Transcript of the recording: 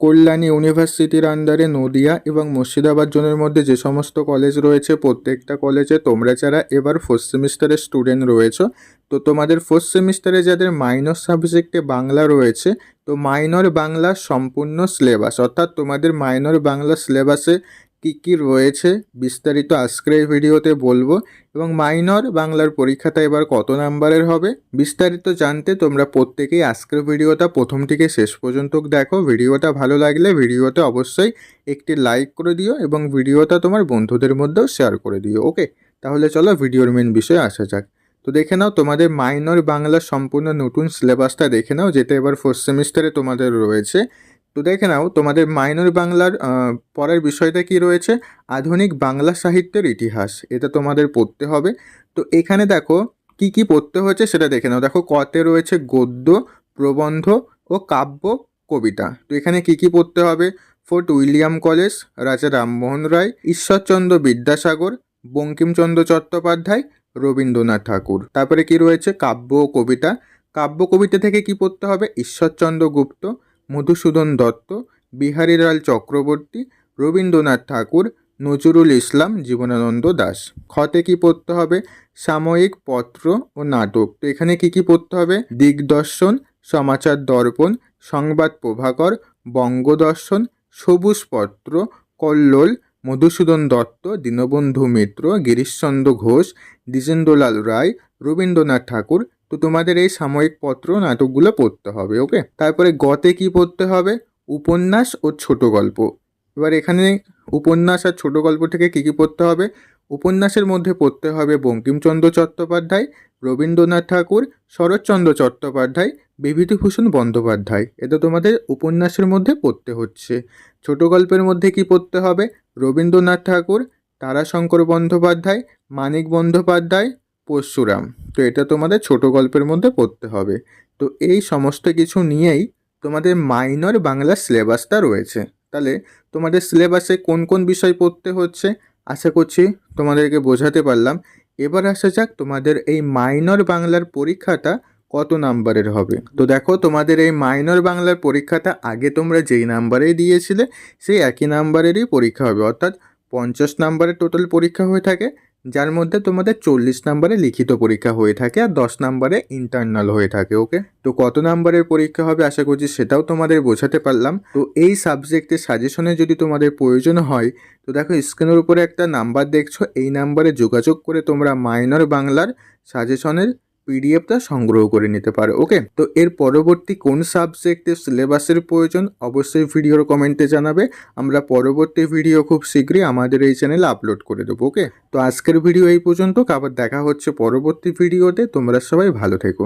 কল্যাণী ইউনিভার্সিটির আন্ডারে নদিয়া এবং মুর্শিদাবাদ জোনের মধ্যে যে সমস্ত কলেজ রয়েছে, প্রত্যেকটা কলেজে তোমরা যারা এবার ফোর্থ সেমিস্টারের স্টুডেন্ট রয়েছো, তো তোমাদের ফোর্থ সেমিস্টারে যাদের মাইনর সাবজেক্টে বাংলা রয়েছে, তো মাইনর বাংলা সম্পূর্ণ সিলেবাস অর্থাৎ তোমাদের মাইনর বাংলা সিলেবাসে কী কী রয়েছে বিস্তারিত আজকের ভিডিওতে বলব এবং মাইনর বাংলার পরীক্ষাটা এবার কত নাম্বারের হবে বিস্তারিত জানতে তোমরা প্রত্যেকেই আজকের ভিডিওটা প্রথম থেকে শেষ পর্যন্ত দেখো। ভিডিওটা ভালো লাগলে ভিডিওতে অবশ্যই একটি লাইক করে দিও এবং ভিডিওটা তোমার বন্ধুদের মধ্যেও শেয়ার করে দিও ওকে তাহলে চলো ভিডিওর মেন বিষয়ে আসা যাক। তো দেখে নাও, তোমাদের মাইনর বাংলার সম্পূর্ণ নতুন সিলেবাসটা দেখে নাও, যেটা এবার ফোর্থ সেমিস্টারে তোমাদের রয়েছে। তো দেখে নাও, তোমাদের মাইনর বাংলার পড়ার বিষয়টা কি রয়েছে? আধুনিক বাংলা সাহিত্যের ইতিহাস, এটা তোমাদের পড়তে হবে। তো এখানে দেখো, কি কি পড়তে হয়েছে সেটা দেখে নাও। দেখো, কতে রয়েছে গদ্য, প্রবন্ধ ও কাব্য, কবিতা। তো এখানে কি কি পড়তে হবে? ফোর্ট উইলিয়াম কলেজ, রাজা রামমোহন রায়, ঈশ্বরচন্দ্র বিদ্যাসাগর, বঙ্কিমচন্দ্র চট্টোপাধ্যায়, রবীন্দ্রনাথ ঠাকুর। তারপরে কি রয়েছে? কাব্য ও কবিতা। কাব্য কবিতা থেকে কি পড়তে হবে? ঈশ্বরচন্দ্র গুপ্ত মধুসূদন দত্ত, বিহারীলাল চক্রবর্তী, রবীন্দ্রনাথ ঠাকুর, নজরুল ইসলাম জীবনানন্দ দাস। খতে কি পড়তে হবে? সাময়িক পত্র ও নাটক। তো এখানে কি কি পড়তে হবে? দিগদর্শন, সমাচার দর্পণ, সংবাদ প্রভাকর, বঙ্গদর্শন, সবুজ পত্র, কল্লোল, মধুসূদন দত্ত, দীনবন্ধু মিত্র, গিরিশচন্দ্র ঘোষ, দ্বিজেন্দ্রলাল রায়, রবীন্দ্রনাথ ঠাকুর তো তোমাদের এই সাময়িক পত্র নাটকগুলো পড়তে হবে ওকে তারপরে গতে কি পড়তে হবে? উপন্যাস ও ছোট গল্প। এবার এখানে উপন্যাস আর ছোট গল্প থেকে কী কী পড়তে হবে? উপন্যাসের মধ্যে পড়তে হবে বঙ্কিমচন্দ্র চট্টোপাধ্যায়, রবীন্দ্রনাথ ঠাকুর, শরৎচন্দ্র চট্টোপাধ্যায়, বিভূতিভূষণ বন্দ্যোপাধ্যায়। এটা তোমাদের উপন্যাসের মধ্যে পড়তে হচ্ছে। ছোট গল্পের মধ্যে কি পড়তে হবে? রবীন্দ্রনাথ ঠাকুর, তারাশঙ্কর বন্দ্যোপাধ্যায়, মানিক বন্দ্যোপাধ্যায় পরশুরাম। তো এটা তোমাদের ছোট গল্পের মধ্যে পড়তে হবে। তো এই সমস্ত কিছু নিয়েই তোমাদের মাইনর বাংলা সিলেবাসটা রয়েছে। তাহলে তোমাদের সিলেবাসে কোন কোন বিষয় পড়তে হচ্ছে? আশা করছি তোমাদেরকে বোঝাতে পারলাম। এবার আসা যাক তোমাদের এই মাইনর বাংলার পরীক্ষাটা কত নাম্বারের হবে। তো দেখো তোমাদের এই মাইনর বাংলার পরীক্ষাটা আগে তোমরা যেই নাম্বারেই দিয়েছিলে, সেই একই নাম্বারেরই পরীক্ষা হবে। অর্থাৎ পঞ্চাশ নাম্বারের টোটাল পরীক্ষা হয়ে থাকে। যার মধ্যে তোমাদের চল্লিশ নাম্বারে লিখিত পরীক্ষা হয়ে থাকে আর দশ নাম্বারে ইন্টারনাল হয়ে থাকে ওকে তো কত নাম্বারের পরীক্ষা হবে আশা করছি সেটাও তোমাদের বোঝাতে পারলাম। তো এই সাবজেক্টের সাজেশনে যদি তোমাদের প্রয়োজন হয়, তো দেখো স্ক্রিনের উপরে একটা নাম্বার দেখছ, এই নাম্বারে যোগাযোগ করে তোমরা মাইনর বাংলার সাজেশনের পিডিএফটা সংগ্রহ করে নিতে পারো ওকে তো এর পরবর্তী কোন সাবজেক্টে সিলেবাসের প্রয়োজন? অবশ্যই ভিডিওর কমেন্টে জানাবে। আমরা পরবর্তী ভিডিও খুব শীঘ্রই আমাদের এই চ্যানেলে আপলোড করে দেবো ওকে তো আজকের ভিডিও এই পর্যন্ত। আবার দেখা হচ্ছে পরবর্তী ভিডিওতে তোমরা সবাই ভালো থেকো।